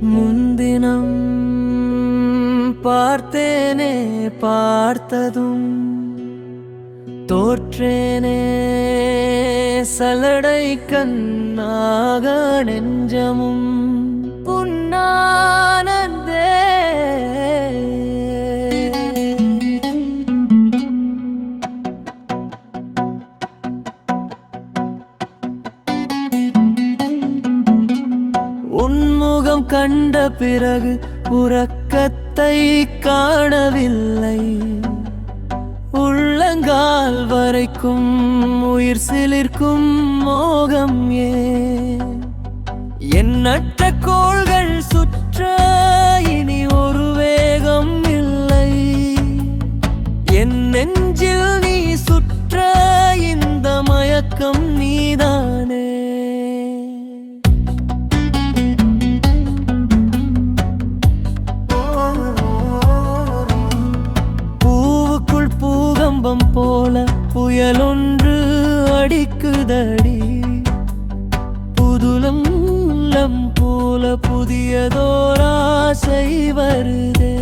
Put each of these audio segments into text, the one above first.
முன்தினம் பார்த்தேனே பார்த்ததும் தோற்றேனே. சலடை கண்ணாக நெஞ்சமும் புன்னா கண்ட பிறகு உறக்கத்தை காணவில்லை. உள்ளங்கால் வரைக்கும் உயிர் சிலிர்க்கும் மோகம் ஏ எண்ணற்ற கோள்கள் சுற்ற பூகம்பம் போல புயலொன்று அடிக்குதடி. புதுலம் போல புதியதோராசை வருதே.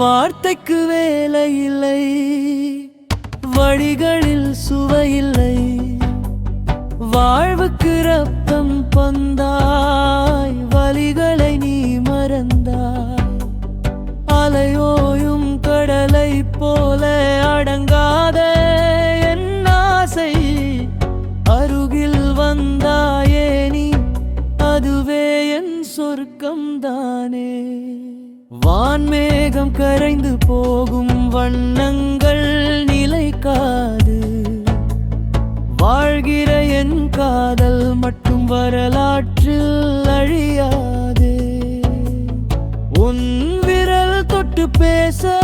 வார்த்தைக்கு வேலை இல்லை. வழிகளில் சுவையில்லை வாழ்வுக்கு ரத்தம் பந்தாய். வழிகளை நீ மறந்தாய். அலையோயும் கடலை போல அடங்காத என் ஆசை. அருகில் வந்தாயே நீ. அதுவே என் சொர்க்கம்தான். வான்மேகம் கரைந்து போகும் வண்ணங்கள் நிலைக்காது. வாழ்கிற என் காதல் மட்டும் வரலாற்றில் அழியாது. உன் விரல் தொட்டு பேச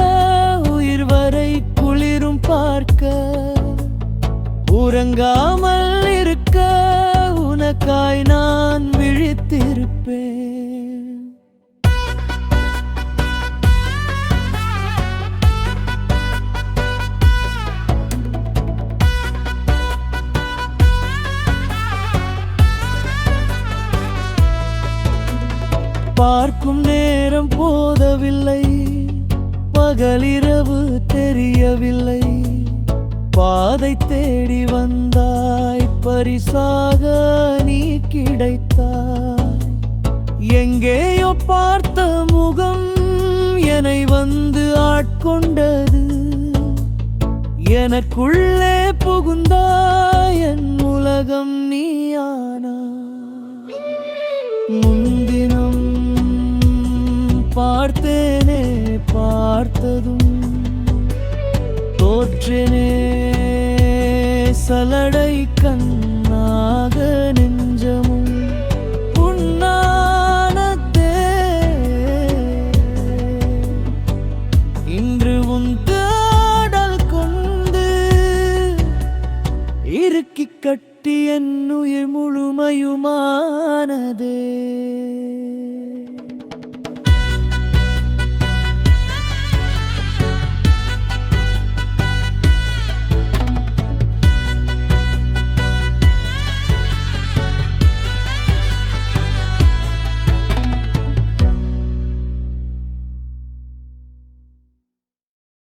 உயிர் வரை குளிரும் பார்க்க. உறங்காமல் இருக்க உனக்காய் பார்க்கும் நேரம் போதவில்லை. பகலிரவு தெரியவில்லை. பாதை தேடி வந்தாய் பரிசாக நீ கிடைத்தாய். எங்கேயோ பார்த்த முகம் என்னை வந்து ஆட்கொண்டது. எனக்குள்ளே புகுந்தாய் என் உலகம் நீயானா பார்த்தேனே பார்த்ததும் தோற்றினே. சலடை கண்ணாக நெஞ்சமும் உன்னானதே இன்று உன் தேடல் கொண்டு இறுக்கி கட்டி என் உயிர் முழுமையுமானதே.